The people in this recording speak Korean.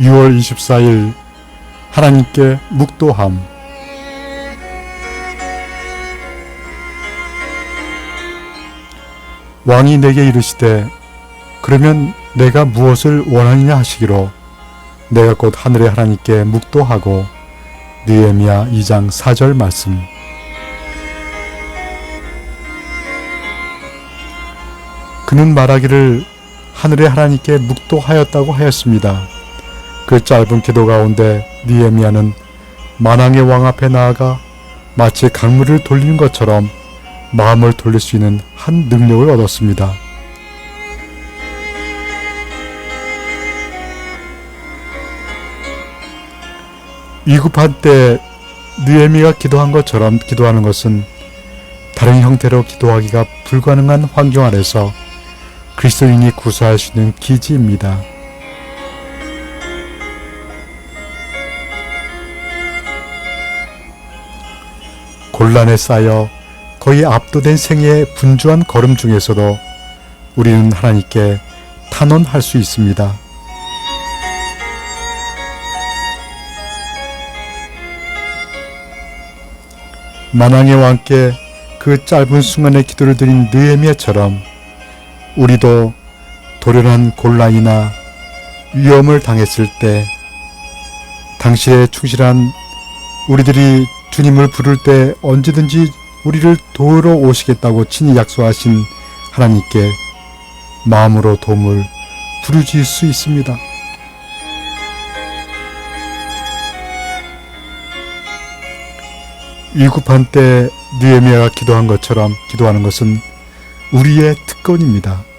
6월 24일 하나님께 묵도함 왕이 내게 이르시되 그러면 내가 무엇을 원하느냐 하시기로 내가 곧 하늘의 하나님께 묵도하고 느헤미야 2장 4절 말씀 그는 말하기를 하늘의 하나님께 묵도하였다고 하였습니다. 그 짧은 기도 가운데 니에미아는 만왕의 왕 앞에 나아가 마치 강물을 돌리는 것처럼 마음을 돌릴 수 있는 한 능력을 얻었습니다. 위급한 때 느에미가 기도한 것처럼 기도하는 것은 다른 형태로 기도하기가 불가능한 환경 아래서 그리스도인이 구사할 수 있는 기지입니다. 곤란에 쌓여 거의 압도된 생애의 분주한 걸음 중에서도 우리는 하나님께 탄원할 수 있습니다. 만왕의 왕께 그 짧은 순간의 기도를 드린 느헤미야처럼 우리도 도련한 곤란이나 위험을 당했을 때 당시에 충실한 우리들이 주님을 부를 때 언제든지 우리를 도우러 오시겠다고 친히 약속하신 하나님께 마음으로 도움을 부르질 수 있습니다. 위급한 때 느헤미야가 기도한 것처럼 기도하는 것은 우리의 특권입니다.